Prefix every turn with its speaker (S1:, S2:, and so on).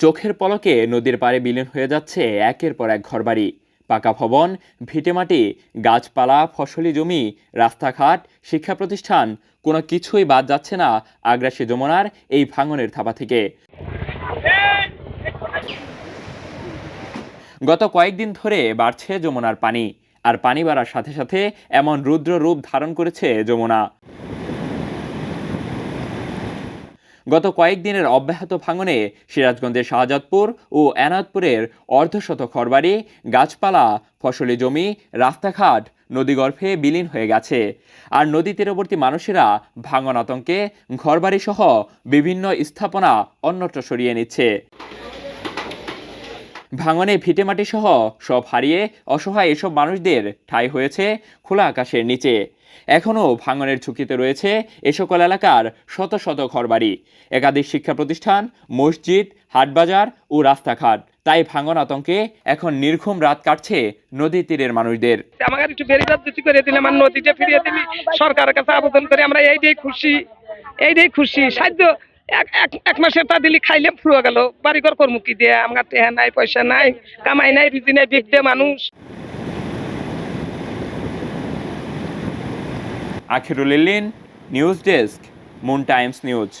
S1: চোখের পলকে নদীর পাড়ে বিলীন হয়ে যাচ্ছে একের পর এক ঘরবাড়ি। পাকা ভবন ভিটেমাটি গাছপালা, ফসলি জমি, রাস্তাঘাট, শিক্ষা প্রতিষ্ঠান, কোনো কিছুই বাদ যাচ্ছে না আগ্রাসী যমুনার এই ভাঙনের থাবা থেকে। গত কয়েকদিন ধরে বাড়ছে যমুনার পানি। আর পানি বাড়ার সাথে সাথে এমন রুদ্র রূপ ধারণ করেছে যমুনা। গত কয়েকদিনের অব্যাহত ভাঙনে সিরাজগঞ্জের শাহজাদপুর ও এনাদপুরের অর্ধশত ঘরবাড়ি, গাছপালা, ফসলি জমি, রাস্তাঘাট নদীগর্ভে বিলীন হয়ে গেছে। আর নদী তীরবর্তী মানুষেরা ভাঙন আতঙ্কে ঘরবাড়ি সহ বিভিন্ন স্থাপনা অন্যত্র সরিয়ে নিচ্ছে। ভাঙনে ভিটেমাটি সহ সব হারিয়ে অসহায় এসব মানুষদের ঠাঁই হয়েছে খোলা আকাশের নিচে। এখনও ভাঙনের ঝুঁকিতে রয়েছে এ সকল এলাকার শত শত ঘরবাড়ি। একাধিক শিক্ষা প্রতিষ্ঠান মসজিদ, হাটবাজার ও রাস্তাঘাট। তাই ভাঙন আতঙ্কে এখন নির্ঘুম রাত কাটছে নদী তীরের মানুষদের।
S2: নদীতে সরকারের কাছে আবেদন করে আমরা এইটাই খুশি। এইটাই খুশি। সাহায্য এক মাসের তা দিলি খাইলে ফুরো গেল। বাড়িঘর কর্ম কি দিয়ে? আমার টেহা নাই, পয়সা নাই, কামাই নাই রুজি নাই বিকতে মানুষ।
S1: Akhirul ইলিন news desk, Moon Times news.